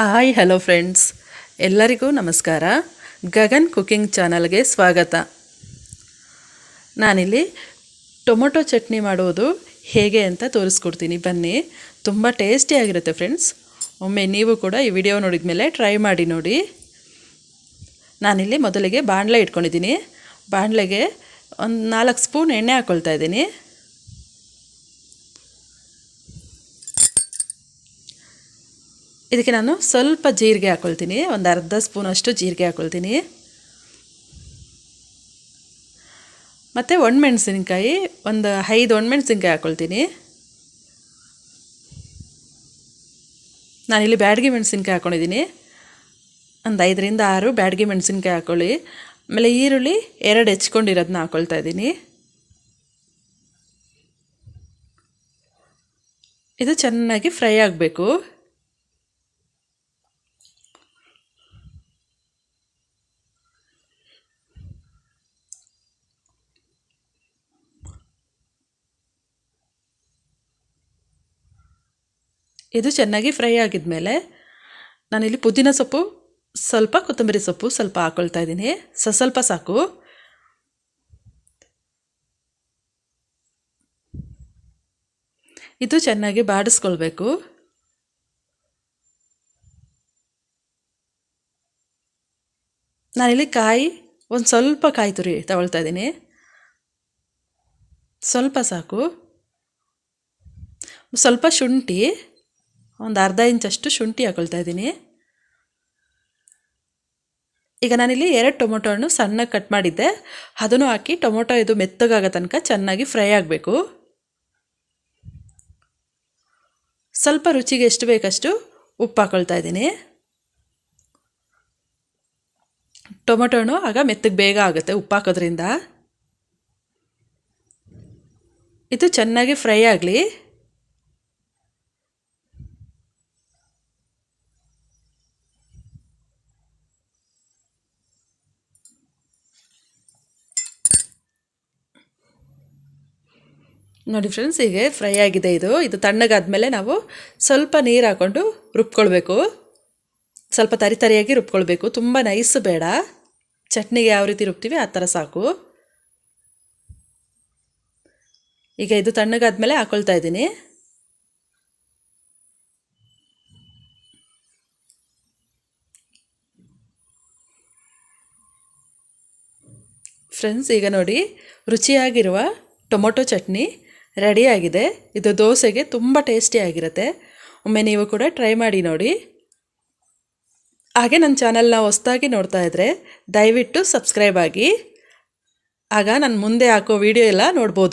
Hi hello friends ಎಲ್ಲರಿಗೂ ನಮಸ್ಕಾರ. Gagan cooking ಚಾನಲ್ಗೆ ಸ್ವಾಗತ. ನಾನಿಲ್ಲಿ ಟೊಮೊಟೊ ಚಟ್ನಿ ಮಾಡೋದು ಹೇಗೆ ಅಂತ ತೋರಿಸ್ಕೊಡ್ತೀನಿ. ಬನ್ನಿ. ತುಂಬ ಟೇಸ್ಟಿಯಾಗಿರುತ್ತೆ ಫ್ರೆಂಡ್ಸ್ ಒಮ್ಮೆ ನೀವು ಕೂಡ ಈ ವಿಡಿಯೋ ನೋಡಿದ ಮೇಲೆ ಟ್ರೈ ಮಾಡಿ ನೋಡಿ. ನಾನಿಲ್ಲಿ ಮೊದಲಿಗೆ ಬಾಣಲೆ ಇಟ್ಕೊಂಡಿದ್ದೀನಿ. ಬಾಣಲೆಗೆ ಒಂದು ನಾಲ್ಕು ಸ್ಪೂನ್ ಎಣ್ಣೆ ಹಾಕ್ಕೊಳ್ತಾ ಇದ್ದೀನಿ. ಇದಕ್ಕೆ ನಾನು ಸ್ವಲ್ಪ ಜೀರಿಗೆ ಹಾಕ್ಕೊಳ್ತೀನಿ ಒಂದು ಅರ್ಧ ಸ್ಪೂನಷ್ಟು ಜೀರಿಗೆ ಹಾಕ್ಕೊಳ್ತೀನಿ ಮತ್ತು ಒಣಮೆಣ್ಸಿನ್ಕಾಯಿ, ಒಂದು ಐದು ಒಣಮೆಣ್ಸಿನ್ಕಾಯಿ ಹಾಕ್ಕೊಳ್ತೀನಿ ನಾನಿಲ್ಲಿ ಬ್ಯಾಡಗಿ ಮೆಣಸಿನ್ಕಾಯಿ ಹಾಕ್ಕೊಂಡಿದ್ದೀನಿ ಒಂದು ಐದರಿಂದ ಆರು ಬ್ಯಾಡಗಿ ಮೆಣಸಿನ್ಕಾಯಿ ಹಾಕ್ಕೊಳ್ಳಿ ಆಮೇಲೆ ಈರುಳ್ಳಿ ಎರಡು ಹೆಚ್ಕೊಂಡಿರೋದನ್ನ ಹಾಕ್ಕೊಳ್ತಾ ಇದ್ದೀನಿ. ಇದು ಚೆನ್ನಾಗಿ ಫ್ರೈ ಆಗಬೇಕು. ಇದು ಚೆನ್ನಾಗಿ ಫ್ರೈ ಆಗಿದ ಆಗಿದ್ಮೇಲೆ ನಾನಿಲ್ಲಿ ಪುದೀನ ಸೊಪ್ಪು, ಸ್ವಲ್ಪ ಕೊತ್ತಂಬರಿ ಸೊಪ್ಪು ಸ್ವಲ್ಪ ಹಾಕ್ಕೊಳ್ತಾ ಇದ್ದೀನಿ. ಸ, ಸ್ವಲ್ಪ ಸಾಕು. ಇದು ಚೆನ್ನಾಗಿ ಬಾಡಿಸ್ಕೊಳ್ಬೇಕು. ನಾನಿಲ್ಲಿ ಕಾಯಿ, ಒಂದು ಸ್ವಲ್ಪ ಕಾಯಿ ತುರಿ ತಗೊಳ್ತಾ ಇದ್ದೀನಿ. ಸ್ವಲ್ಪ ಸಾಕು. ಸ್ವಲ್ಪ ಶುಂಠಿ. ಒಂದು ಅರ್ಧ ಇಂಚಷ್ಟು ಶುಂಠಿ ಹಾಕೊಳ್ತಾ ಇದ್ದೀನಿ. ಈಗ ನಾನಿಲ್ಲಿ ಎರಡು ಟೊಮೊಟೊ ಹಣ್ಣು ಸಣ್ಣಗೆ ಕಟ್ ಮಾಡಿದ್ದೆ. ಅದನ್ನು ಹಾಕಿ ಟೊಮೊಟೊ ಇದು ಮೆತ್ತಗಾಗೋ ತನಕ ಚೆನ್ನಾಗಿ ಫ್ರೈ ಆಗಬೇಕು. ಸ್ವಲ್ಪ ರುಚಿಗೆ ಎಷ್ಟು ಬೇಕಷ್ಟು ಉಪ್ಪು ಹಾಕೊಳ್ತಾ ಇದ್ದೀನಿ. ಟೊಮೊಟೊ ಹಣ್ಣು ಆಗ ಮೆತ್ತಗೆ ಬೇಗ ಆಗುತ್ತೆ ಉಪ್ಪು ಹಾಕೋದ್ರಿಂದ. ಇದು ಚೆನ್ನಾಗಿ ಫ್ರೈ ಆಗಲಿ. ನೋಡಿ ಫ್ರೆಂಡ್ಸ್ ಹೀಗೆ ಫ್ರೈ ಆಗಿದೆ ಇದು. ಇದು ತಣ್ಣಗಾದ್ಮೇಲೆ ನಾವು ಸ್ವಲ್ಪ ನೀರು ಹಾಕ್ಕೊಂಡು ರುಬ್ಕೊಳ್ಬೇಕು. ಸ್ವಲ್ಪ ತರಿ ತರಿಯಾಗಿ ರುಬ್ಕೊಳ್ಬೇಕು. ತುಂಬ ನೈಸ್ ಬೇಡ. ಚಟ್ನಿಗೆ ಯಾವ ರೀತಿ ರುಬ್ತೀವಿ ಆ ಥರ ಸಾಕು. ಈಗ ಇದು ತಣ್ಣಗಾದ್ಮೇಲೆ ಹಾಕ್ಕೊಳ್ತಾ ಇದ್ದೀನಿ. ಫ್ರೆಂಡ್ಸ್ ಈಗ ನೋಡಿ ರುಚಿಯಾಗಿರುವ ಟೊಮೊಟೊ ಚಟ್ನಿ. ರೆಡಿಯಾಗಿದೆ ಇದು ದೋಸೆಗೆ ತುಂಬ ಟೇಸ್ಟಿಯಾಗಿರುತ್ತೆ ಒಮ್ಮೆ ನೀವು ಕೂಡ ಟ್ರೈ ಮಾಡಿ ನೋಡಿ. ಹಾಗೆ ನನ್ನ ಚಾನಲ್ನ ಹೊಸ್ದಾಗಿ ನೋಡ್ತಾ ಇದ್ದರೆ ದಯವಿಟ್ಟು ಸಬ್ಸ್ಕ್ರೈಬ್ ಆಗಿ. ಆಗ ನಾನು ಮುಂದೆ ಹಾಕೋ ವಿಡಿಯೋ ಎಲ್ಲ ನೋಡ್ಬೋದು.